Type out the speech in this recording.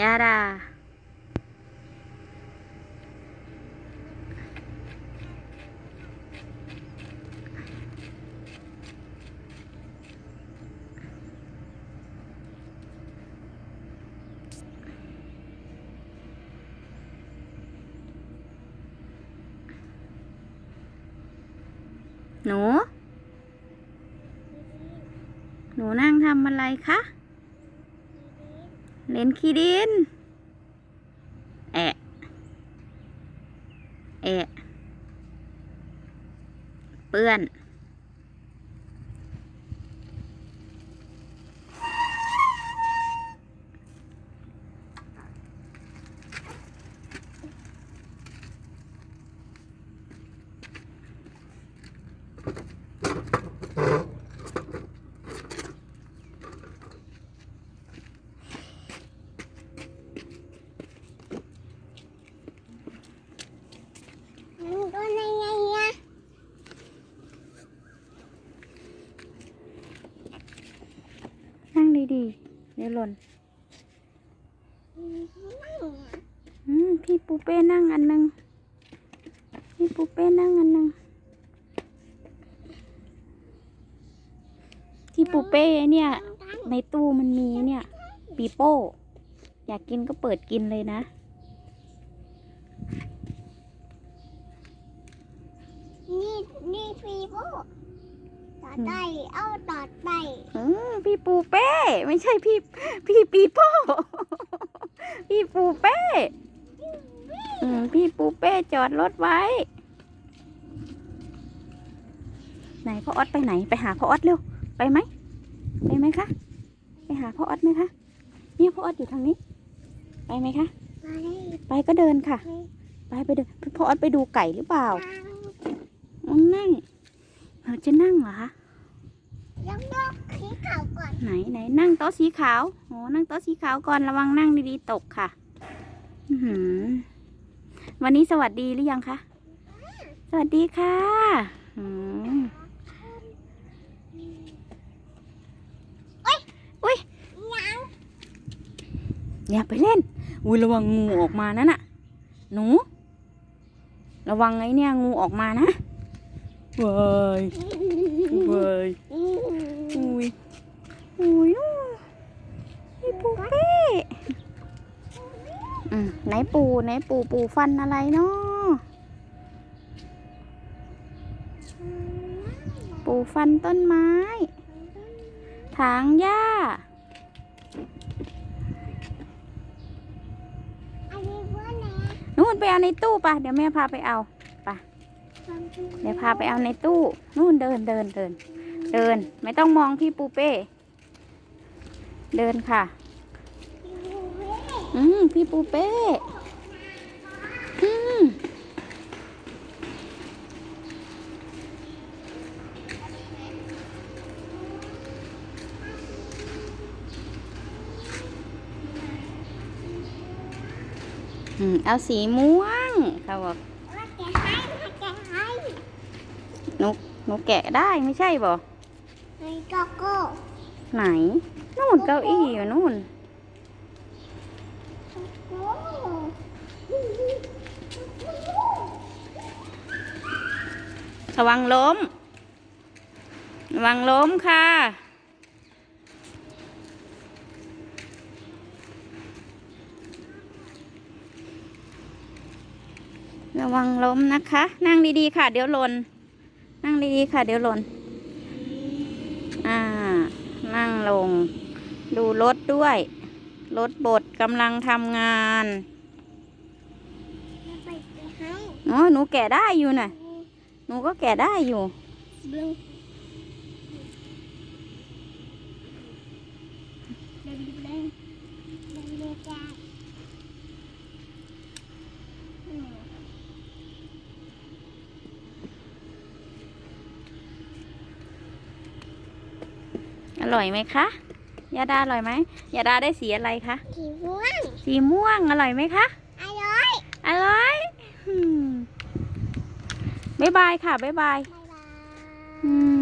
ยาดา หนู หนูนั่งทำอะไรคะ เล่นขี้ดิน แอะแอะเปื้อน มันตัวไหนไงเนี่ย นั่ง ดีเดี๋ยวหล่นอืมพี่ปูเป้นั่งอันหนึง พี่ปูเป้นั่งอันหนึง ที่ปูเป้เนี่ย ในตู้มันมีเนี่ย ปีโป้ อยากกินก็เปิดกินเลยนะนี่นี่ฟีโบต่อ ไปเอาต่อไปอืมพี่ปูเป้ ไม่ใช่พี่ พี่ปีโป้ พี่ปูเป้อืมพี่ปูเป้จอดรถไว้ ไหนพ่อออดไปไหน ไปหาพ่อออดเร็ว ไปไหม ไปไหมคะ ไปหาพ่อออดไหมคะ เนี่ยพ่อออดอยู่ทางนี้ ไปไหมคะมาเลยไปก็เดินค่ะ ไปไปเดินพ่อออดไปดูไก่หรือเปล่าอืมนั่งเราจะนั่งเหรอคะ ยังยกขีเข่าก่อน ไหนไหนนั่งโต๊ะสีขาวโอ้นั่งโต๊ะสีขาวก่อนระวังนั่งดีๆตกค่ะวันนี้สวัสดีหรือยังคะ สวัสดีค่ะอืมอุ้ยอย่าไปเล่น อุ้ยระวังงูออกมานั่นน่ะ หนู ระวังไอ้เนี่ยงูออกมานะเว้ยเว้ยอุ้ย อุ้ยพี่ปูเป้อืมไหนปูไหนปูปูฟันอะไรเนาะปูฟันต้นไม้ ถางหญ้าอันนี้เพื่อนไหนนู่นไปเอาในตู้ปะเดี๋ยวแม่พาไปเอาปะเดี๋ยวพาไปเอาในตู้ นู่นเดินเดินเดิน เดิน ไม่ต้องมองพี่ปูเป้ เดินค่ะ อืม พี่ปูเป้ อืม อืม เอาสีม่วงเขาบอกว่าแกให้ว่าแกให้หนูหนูแกะได้ไม่ใช่บ่ในโกโก้ ไหน นู่นเก้าอี้อยู่นู่น ระวังล้ม ระวังล้มค่ะ ระวังล้มนะคะ นั่งดีๆค่ะ เดี๋ยวหล่น นั่งดีๆค่ะ เดี๋ยวหล่น อ่า นั่งลง ดูรถด้วย รถบดกำลังทำงานไปให้อ๋อหนูแกะได้อยู่น่ะ หนูก็แกะได้อยู่บลูเดินเดินเดินเดินจ้าอร่อยไหมคะ ยาดาอร่อยไหมยาดาได้สีอะไรคะ สีม่วง สีม่วงอร่อยไหมคะ อร่อย อร่อยอืมบ๊ายบายค่ะบ๊ายบายบ๊ายบายอืม